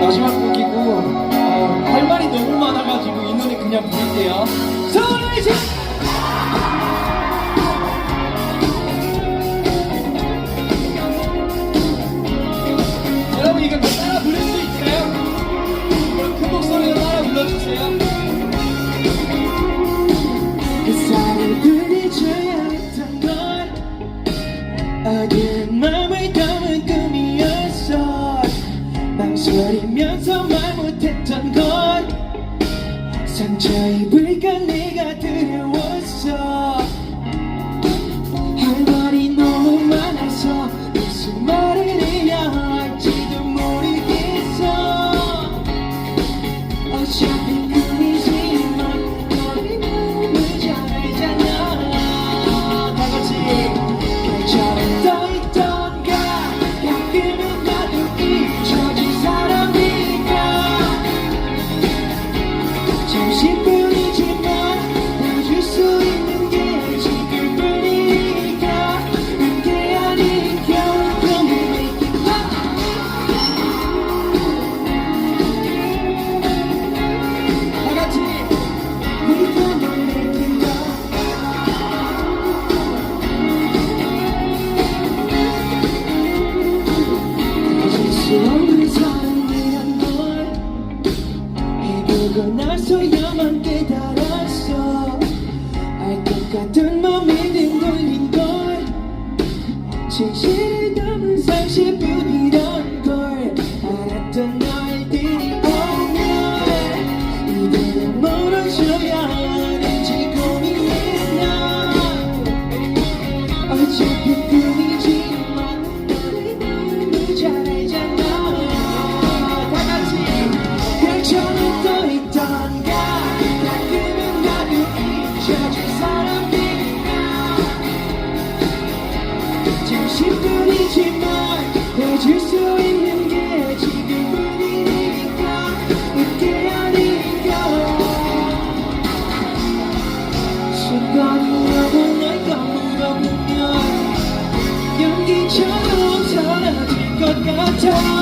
마지막 곡이고 어, 할 말이 너무 많아가지고 이 노래 그냥 부를게요. 서울의 집. 여러분 이거 상처 입을까 내가 두려웠어. 할 말이 너무 많아서 무슨 말을 해야 할지도 모르겠어. 어차피 나서야만 깨달았어. 알 것 같은 든 걸린 걸. 진실을 담은 상식뿐이란 걸. 알았던 너희들이 오면 이대로 멀어져야 하는지 고민해 나. 어차피 꿈이지 연